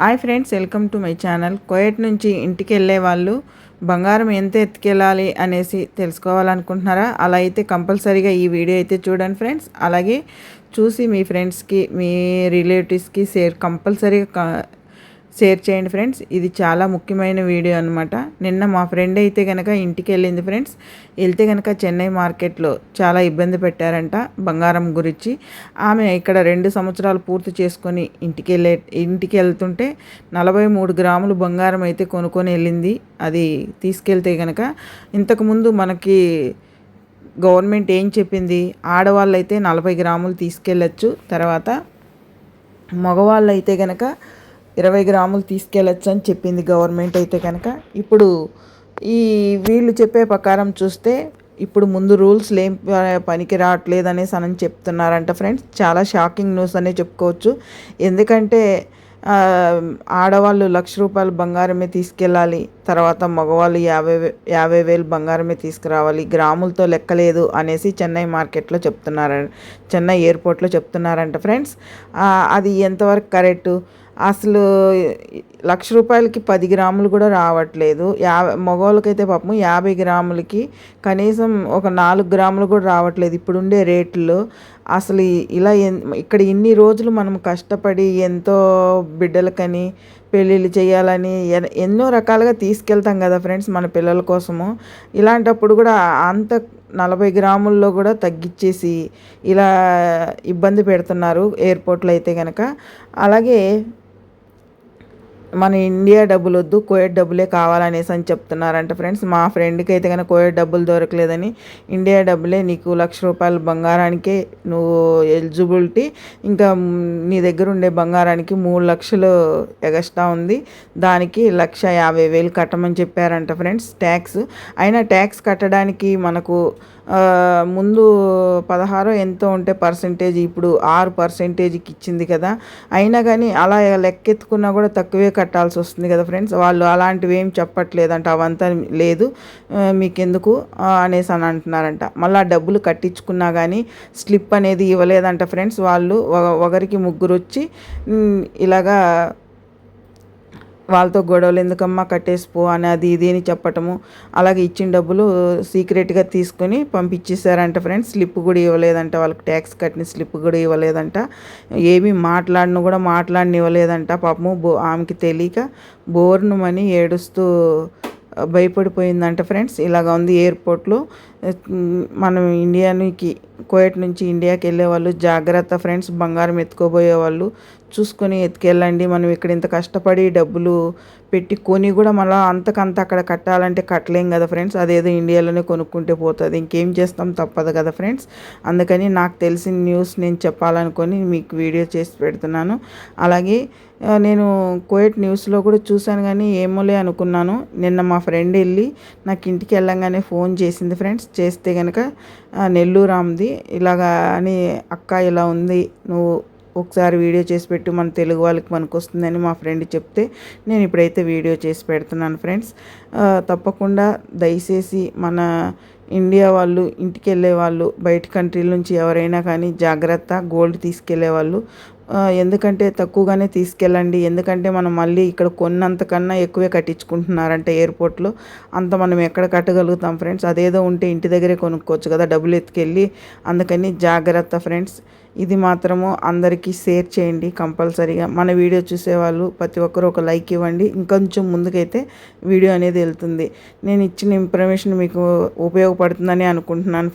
Hi friends welcome to my channel. కోయట్ నుంచి ఇంటికి వెళ్ళే వాళ్ళు బంగారం ఎంత ఎత్తుకెళ్ళాలి అనేసి తెలుసుకోవాలనుకుంటున్నారా? అలా అయితే కంపల్సరీగా ఈ వీడియో అయితే చూడండి ఫ్రెండ్స్. అలాగే చూసి మీ ఫ్రెండ్స్కి మీ రిలేటివ్స్కి షేర్ కంపల్సరీగా షేర్ చేయండి ఫ్రెండ్స్. ఇది చాలా ముఖ్యమైన వీడియో అనమాట నిన్న మా ఫ్రెండ్ అయితే కనుక ఇంటికి వెళ్ళింది ఫ్రెండ్స్. వెళ్తే కనుక చెన్నై మార్కెట్లో చాలా ఇబ్బంది పెట్టారంట బంగారం గురించి. ఆమె ఇక్కడ రెండు సంవత్సరాలు పూర్తి చేసుకొని ఇంటికి వెళ్ళే ఇంటికి వెళ్తుంటే నలభై మూడు గ్రాములు బంగారం అయితే కొనుక్కొని వెళ్ళింది. అది తీసుకెళ్తే కనుక ఇంతకుముందు మనకి గవర్నమెంట్ ఏం చెప్పింది? ఆడవాళ్ళు అయితే నలభై గ్రాములు తీసుకెళ్ళచ్చు. తర్వాత మగవాళ్ళు అయితే కనుక ఇరవై గ్రాములు తీసుకెళ్ళచ్చు అని చెప్పింది గవర్నమెంట్ అయితే కనుక. ఇప్పుడు ఈ వీళ్ళు చెప్పే ప్రకారం చూస్తే ఇప్పుడు ముందు రూల్స్ ఏం పనికి రావట్లేదు అనేసి అని చెప్తున్నారంట ఫ్రెండ్స్. చాలా షాకింగ్ న్యూస్ అనే చెప్పుకోవచ్చు. ఎందుకంటే ఆడవాళ్ళు లక్ష రూపాయలు బంగారమే తీసుకెళ్ళాలి తర్వాత మగవాళ్ళు యాభై యాభై వేలు బంగారమే తీసుకురావాలి గ్రాములతో లెక్కలేదు అనేసి చెన్నై మార్కెట్లో చెప్తున్నారు చెన్నై ఎయిర్పోర్ట్లో చెప్తున్నారంట ఫ్రెండ్స్. అది ఎంతవరకు కరెక్టు? అసలు లక్ష రూపాయలకి పది గ్రాములు కూడా రావట్లేదు. యాభై మగవాళ్ళకైతే పాపం యాభై గ్రాములకి కనీసం ఒక నాలుగు గ్రాములు కూడా రావట్లేదు ఇప్పుడుండే రేట్లు. అసలు ఇలా ఇక్కడ ఇన్ని రోజులు మనం కష్టపడి ఎంతో బిడ్డలకని పెళ్ళిళ్ళు చేయాలని ఎన్నో రకాలుగా తీసుకెళ్తాం కదా ఫ్రెండ్స్ మన పిల్లల కోసము. ఇలాంటప్పుడు కూడా అంత నలభై గ్రాముల్లో కూడా తగ్గించేసి ఇలా ఇబ్బంది పెడుతున్నారు ఎయిర్పోర్ట్లో అయితే కనుక అలాగే మన ఇండియా డబ్బులు వద్దు కోయట్ డబ్బులే కావాలనేసి అని చెప్తున్నారంట ఫ్రెండ్స్. మా ఫ్రెండ్కి అయితే కనుక కోయట్ డబ్బులు దొరకలేదని ఇండియా డబ్బులే నీకు లక్ష రూపాయలు బంగారానికే నువ్వు ఎలిజిబిలిటీ ఇంకా నీ దగ్గర ఉండే బంగారానికి మూడు లక్షలు ఎగస్ట్రా ఉంది. దానికి లక్ష యాభై వేలు కట్టమని చెప్పారంట ఫ్రెండ్స్ ట్యాక్స్. అయినా ట్యాక్స్ కట్టడానికి మనకు ముందు పదహారో ఎంతో ఉంటే పర్సంటేజ్ ఇప్పుడు ఆరు పర్సెంటేజ్కి ఇచ్చింది కదా. అయినా కానీ అలా లెక్కెత్తుకున్నా కూడా తక్కువే కట్టాల్సి వస్తుంది కదా ఫ్రెండ్స్. వాళ్ళు అలాంటివి ఏం చెప్పట్లేదంట అవంతా లేదు. మీకెందుకు? అనేసి అని అంటున్నారంట. మళ్ళీ డబ్బులు కట్టించుకున్నా కానీ స్లిప్ అనేది ఇవ్వలేదంట ఫ్రెండ్స్ వాళ్ళు. ఒకరికి ముగ్గురు వచ్చి ఇలాగా వాళ్ళతో గొడవలు ఎందుకమ్మా కట్టేసిపో అని అది ఇది అని చెప్పటము. అలాగే ఇచ్చిన డబ్బులు సీక్రెట్గా తీసుకొని పంపించేశారంట ఫ్రెండ్స్. స్లిప్ కూడా ఇవ్వలేదంట. వాళ్ళకి ట్యాక్స్ కట్టిన స్లిప్ కూడా ఇవ్వలేదంట. ఏమీ మాట్లాడిన కూడా మాట్లాడిన ఇవ్వలేదంట పాపము బో ఆమెకి తెలియక బోర్ను మని ఏడుస్తూ భయపడిపోయిందంట ఫ్రెండ్స్. ఇలాగ ఉంది ఎయిర్పోర్ట్లో. మనం ఇండియానికి కోయట్ నుంచి ఇండియాకి వెళ్ళే వాళ్ళు జాగ్రత్త ఫ్రెండ్స్. బంగారం ఎత్తుకోబోయే వాళ్ళు చూసుకొని ఎత్తుకెళ్ళండి. మనం ఇక్కడ ఇంత కష్టపడి డబ్బులు పెట్టి కొని కూడా మళ్ళీ అంతకంత అక్కడ కట్టాలంటే కట్టలేం కదా ఫ్రెండ్స్. అదేదో ఇండియాలోనే కొనుక్కుంటే పోతుంది. ఇంకేం చేస్తాం తప్పదు కదా ఫ్రెండ్స్. అందుకని నాకు తెలిసిన న్యూస్ నేను చెప్పాలనుకొని మీకు వీడియో చేసి పెడుతున్నాను. అలాగే నేను కోయట్ న్యూస్లో కూడా చూశాను కానీ ఏమోలే అనుకున్నాను. నిన్న మా ఫ్రెండ్ వెళ్ళి నాకు ఇంటికి వెళ్ళంగానే ఫోన్ చేసింది ఫ్రెండ్స్. చేస్తే కనుక నెల్లూరు ఆమెది. ఇలాగా అని అక్క ఇలా ఉంది. నువ్వు ఒకసారి వీడియో చేసి పెట్టి మన తెలుగు వాళ్ళకి మనకు వస్తుందని మా ఫ్రెండ్ చెప్తే నేను ఇప్పుడైతే వీడియో చేసి పెడుతున్నాను ఫ్రెండ్స్. తప్పకుండా దయచేసి మన ఇండియా వాళ్ళు ఇంటికి వెళ్ళే వాళ్ళు బయట కంట్రీల నుంచి ఎవరైనా కానీ జాగ్రత్త గోల్డ్ తీసుకెళ్ళే వాళ్ళు ఎందుకంటే తక్కువగానే తీసుకెళ్ళండి. ఎందుకంటే మనం మళ్ళీ ఇక్కడ కొన్నంతకన్నా ఎక్కువే కట్టించుకుంటున్నారంటే ఎయిర్పోర్ట్లో. అంత మనం ఎక్కడ కట్టగలుగుతాం ఫ్రెండ్స్? అదేదో ఉంటే ఇంటి దగ్గరే కొనుక్కోవచ్చు కదా డబ్బులు ఎత్తుకెళ్ళి. అందుకని జాగ్రత్త ఫ్రెండ్స్. ఇది మాత్రము అందరికీ షేర్ చేయండి కంపల్సరీగా. మన వీడియో చూసేవాళ్ళు ప్రతి ఒక్కరు ఒక లైక్ ఇవ్వండి. ఇంకొంచెం ముందుకైతే వీడియో అనేది వెళ్తుంది. నేను ఇచ్చిన ఇన్ఫర్మేషన్ మీకు ఉపయోగపడుతుందని అనుకుంటున్నాను.